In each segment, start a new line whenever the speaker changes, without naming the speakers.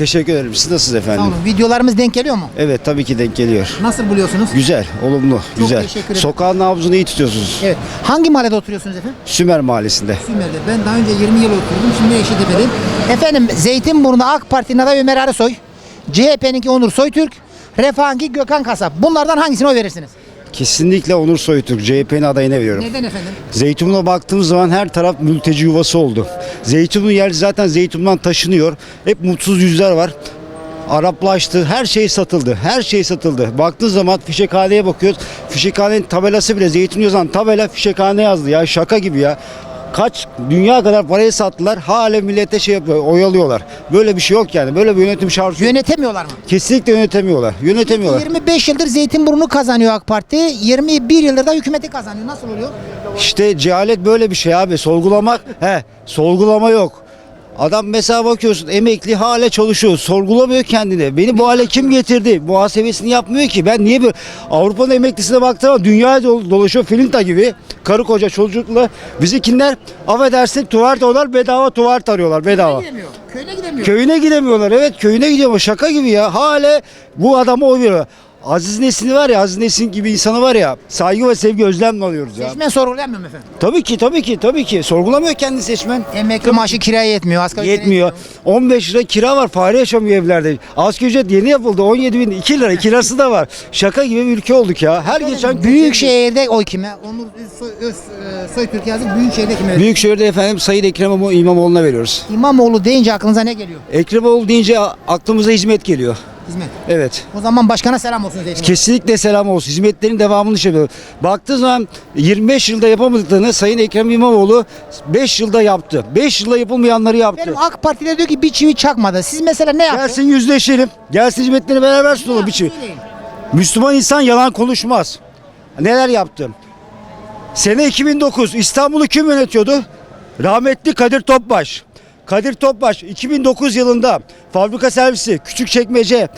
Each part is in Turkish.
Teşekkür ederim. Siz nasılsınız
Sağ
efendim?
olun. Videolarımız denk geliyor mu?
Evet tabii ki denk geliyor.
Nasıl buluyorsunuz?
Güzel, olumlu, güzel.
teşekkür ederim.
Sokağın nabzını iyi tutuyorsunuz.
Evet. Hangi mahallede oturuyorsunuz efendim?
Sümer Mahallesi'nde.
Sümer'de. Ben daha önce 20 yıl oturdum. Şimdi Eşitepe'deyim. Efendim Zeytinburnu AK Parti'nin adayı Ömer Arısoy. CHP'ninki Onur Soytürk. Refah'ınki Gökhan Kasap. Bunlardan hangisine oy verirsiniz?
Kesinlikle Onur Soytürk, CHP'nin adayına veriyorum.
Neden efendim?
Zeytinburnu'na baktığımız zaman her taraf mülteci yuvası oldu. Zeytinburnu yer zaten Zeytinburnu'dan taşınıyor. Hep mutsuz yüzler var. Araplaştı. Her şey satıldı. Her şey satıldı. Baktığın zaman fişekhaneye bakıyoruz. Fişekhanenin tabelası bile Zeytinburnu yazan tabela fişekhane yazdı ya. Şaka gibi ya. Kaç dünya kadar parayı sattılar. Hala millete şey yapıyor, oyalıyorlar. Böyle bir şey yok yani. Böyle bir yönetim şarjı yok.
Yönetemiyorlar mı?
Kesinlikle yönetemiyorlar. Yönetemiyorlar.
25 yıldır Zeytinburnu kazanıyor AK Parti. 21 yıldır da hükümeti kazanıyor. Nasıl oluyor?
İşte cehalet böyle bir şey abi. Sorgulamak, he, sorgulama yok. Adam mesela bakıyorsun emekli hala çalışıyor. Sorgulamıyor kendini. Beni bu hale kim getirdi? Muhasebesini yapmıyor ki. Ben niye böyle Avrupa'nın emeklisine baktığım dol- dolaşıyor filinta gibi. Karı koca çocukla. Bizimkiler affedersin tuvalet olar bedava tuvalet arıyorlar bedava.
Gidemiyor. Köyüne gidemiyor.
Köyüne gidemiyorlar. Evet köyüne gidiyor şaka gibi ya. Hala bu adama oy veriyor. Aziz Nesin'i var ya Aziz Nesin gibi insanı var ya saygı ve sevgi özlemle alıyoruz ya.
Seçmen sorgulayamıyor mu efendim?
Tabii ki tabii ki tabii ki sorgulamıyor kendi seçmen.
Emekli maaşı kiraya yetmiyor. Asgari ücret
Yetmiyor. 15 lira kira var. Fare yaşamıyor evlerde. Asgari ücret yeni yapıldı. 17 bin 2 lira kirası da var. Şaka gibi bir ülke olduk ya. Her geçen
Büyük şehirde oy kime? Onur Öz, e, Soytürk yazdık. Büyük şehirde kime?
Büyük şehirde efendim Sayın Ekrem İmam- İmamoğlu'na veriyoruz.
İmamoğlu deyince aklınıza ne geliyor?
Ekrem İmamoğlu deyince aklımıza hizmet geliyor.
Hizmet.
Evet.
O zaman başkana selam olsun Zeytinburnu.
Kesinlikle selam olsun. Hizmetlerin devamını yapıyor. Baktığı zaman 25 yılda yapamadıklarını Sayın Ekrem İmamoğlu 5 yılda yaptı. 5 yılda yapılmayanları yaptı.
Benim AK Parti'de diyor ki bir çivi çakmadı. Siz mesela ne yaptınız?
Gelsin yüzleşelim. Gelsin hizmetlerini beraber sunalım bir.
Söyleyin.
Müslüman insan yalan konuşmaz. Neler yaptım? Sene 2009 İstanbul'u kim yönetiyordu? Rahmetli Kadir Topbaş. Kadir Topbaş 2009 yılında fabrika servisi Küçükçekmece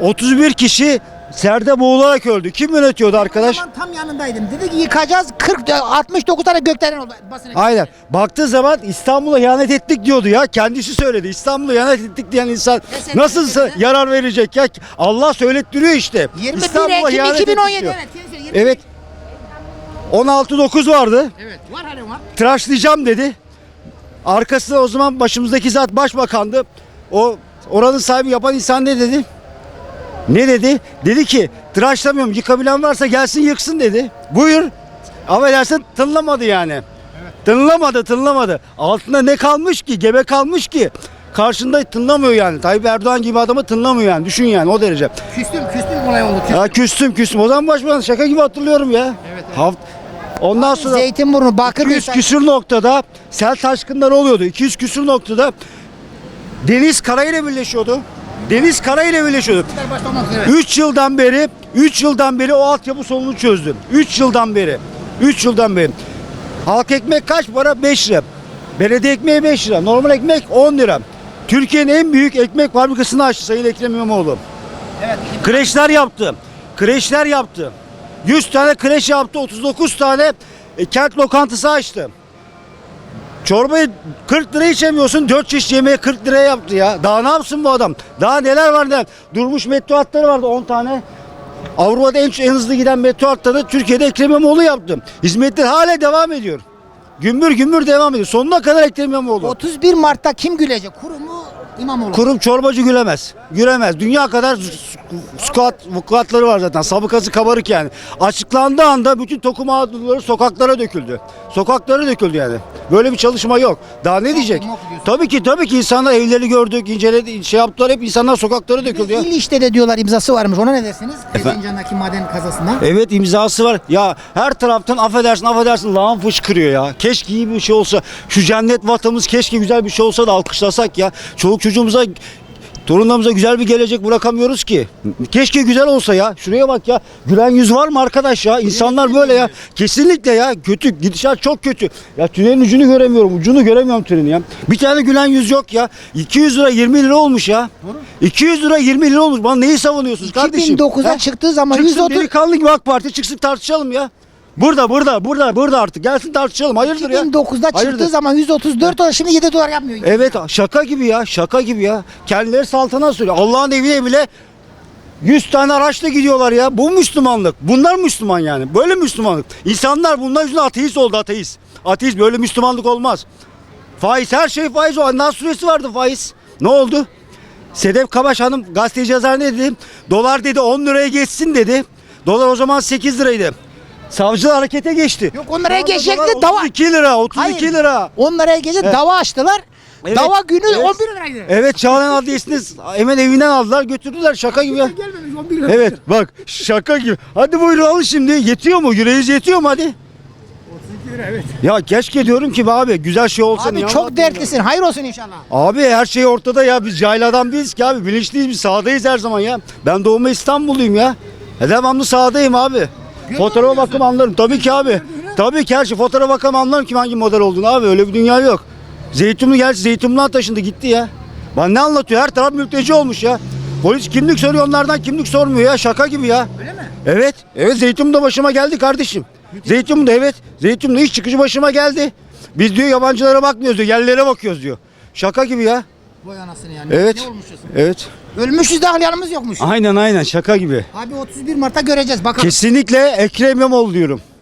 31 kişi serde boğularak öldü. Kim yönetiyordu arkadaş?
Zaman tam yanındaydım. Dedi ki yıkacağız 40 69 tane gökdelen oldu. Basına
Aynen. Baktığı zaman İstanbul'a ihanet ettik diyordu ya. Kendisi söyledi. İstanbul'a ihanet ettik diyen insan
sen
nasıl yarar verecek ya? Allah söylettiriyor işte.
21
İstanbul'a
Ekim
ihanet ettik
2017
diyor.
evet. Kim söylüyor? 21
Evet. 16-9 vardı.
Evet. Var hala var.
Tıraşlayacağım dedi. Arkasında o zaman başımızdaki zat başbakandı. O oranın sahibi yapan insan ne dedi? Ne dedi? Dedi ki tıraşlamıyorum yıkabilen varsa gelsin yıksın dedi. Buyur. Affedersin tınlamadı yani. Tınlamadı tınlamadı. Altında ne kalmış ki? Gebe kalmış ki. Karşında tınlamıyor yani. Tayyip Erdoğan gibi adamı tınlamıyor yani. Düşün yani o derece.
Küstüm küstüm olay oldu. Küstüm.
Ya küstüm küstüm. O zaman başbakan şaka gibi hatırlıyorum ya.
Evet,
Haft- Ondan sonra
Zeytinburnu, Bakırköy.
200 küsür noktada sel taşkınları oluyordu. 200 küsür noktada deniz karayla birleşiyordu. Deniz karayla birleşiyordu.
Başta olmak üzere.
3 yıldan beri 3 yıldan beri o altyapı sorununu çözdüm. 3 yıldan beri. 3 yıldan beri. Halk ekmek kaç para? 5 lira. Belediye ekmeği 5 lira. Normal ekmek 10 lira. Türkiye'nin en büyük ekmek fabrikasını açtı Sayın Ekrem İmamoğlu.
Evet.
Kreşler yaptı. Kreşler yaptı. 100 tane kreş yaptı. 39 tane e, kent lokantası açtı. Çorbayı 40 lira içemiyorsun. 4 çeşit yemeği 40 liraya yaptı ya. Daha ne yapsın bu adam? Daha neler var neler. Durmuş metro hatları vardı 10 tane. Avrupa'da en, en hızlı giden metro hatlarını Türkiye'de Ekrem İmamoğlu yaptı. Hizmetler hala devam ediyor. Gümbür gümbür devam ediyor. Sonuna kadar Ekrem İmamoğlu.
31 Mart'ta kim gülecek? Kuru mu? İmamoğlu.
Kurum çorbacı gülemez. Gülemez. Dünya kadar squat, vukuatları var zaten. Sabıkası kabarık yani. Açıklandığı anda bütün tokum mağdurları sokaklara döküldü. Sokaklara döküldü yani. Böyle bir çalışma yok. Daha ne diyecek? Tabii ki tabii ki insanlar evleri gördük, inceledi, şey yaptılar hep insanlar sokaklara döküldü ya.
İl de diyorlar imzası varmış. Ona ne dersiniz? Erzincan'daki maden kazasında.
Evet imzası var. Ya her taraftan affedersin affedersin lağım fışkırıyor ya. Keşke iyi bir şey olsa. Şu cennet vatamız keşke güzel bir şey olsa da alkışlasak ya. Çoluk çocuğumuza torunlarımıza güzel bir gelecek bırakamıyoruz ki. Keşke güzel olsa ya. Şuraya bak ya. Gülen yüz var mı arkadaş ya? İnsanlar böyle ya. Kesinlikle ya. Kötü. Gidişat çok kötü. Ya tünelin ucunu göremiyorum. Ucunu göremiyorum tünelin ya. Bir tane gülen yüz yok ya. 200 lira 20 lira olmuş ya. 200 lira 20 lira olmuş. Bana neyi savunuyorsunuz kardeşim?
2009'a
He?
çıktığı zaman
Çıksın
130
delikanlı gibi AK Parti çıksın tartışalım ya. Burada burada burada burada artık gelsin tartışalım. Hayırdır ya?
2009'da çıktığı
Hayırdır?
zaman 134 dolar şimdi 7 dolar yapmıyor.
Evet şaka gibi ya şaka gibi ya. Kendileri saltanat söylüyor. Allah'ın evine bile 100 tane araçla gidiyorlar ya. Bu Müslümanlık. Bunlar Müslüman yani. Böyle Müslümanlık. İnsanlar bunlar yüzünden ateist oldu ateist. Ateist böyle Müslümanlık olmaz. Faiz her şey faiz o. Nas suresi vardı faiz. Ne oldu? Sedef Kabaş Hanım gazeteci yazar ne dedi? Dolar dedi 10 liraya geçsin dedi. Dolar o zaman 8 liraydı. Savcılar harekete geçti.
Yok onlara geçecekti dava.
32 lira 32
Hayır.
lira.
Onlara geçecek
Evet.
dava açtılar.
Evet,
Dava günü
evet.
11 liraydı.
Evet Çağlayan Adliyesi'ni hemen evinden aldılar götürdüler şaka gibi ya.
Gelmemiş 11 lira.
Evet bak şaka gibi. Hadi buyurun alın şimdi. Yetiyor mu? Yüreğiniz yetiyor mu hadi?
32 lira evet.
Ya keşke diyorum ki be abi güzel şey olsa.
Abi
niye
çok
anlatmıyorsun
dertlisin. Hayır olsun inşallah.
Abi her şey ortada ya. Biz cahil adam değiliz ki abi. Bilinçliyiz biz. Sahadayız her zaman ya. Ben doğma İstanbulluyum ya. E devamlı sahadayım abi. Fotoğrafa bakım anlarım. Tabii ki abi. Tabii ki her şey. Fotoğrafa bakım anlarım kim hangi model olduğunu abi. Öyle bir dünya yok. Zeytinli gerçi Zeytinli'den taşındı gitti ya. Bana ne anlatıyor? Her taraf mülteci olmuş ya. Polis kimlik soruyor onlardan kimlik sormuyor ya. Şaka gibi ya.
Öyle mi?
Evet. Evet Zeytinburnu'da başıma geldi kardeşim. Zeytinburnu'da evet. Zeytinburnu'da iş çıkıcı başıma geldi. Biz diyor yabancılara bakmıyoruz diyor. Yerlilere bakıyoruz diyor. Şaka gibi ya.
Vay anasını yani.
Evet.
Ne olmuşuz?
Evet.
Ölmüşüz de yanımız yokmuş.
Aynen aynen şaka gibi.
Abi 31 Mart'ta göreceğiz bakalım.
Kesinlikle Ekrem İmamoğlu diyorum.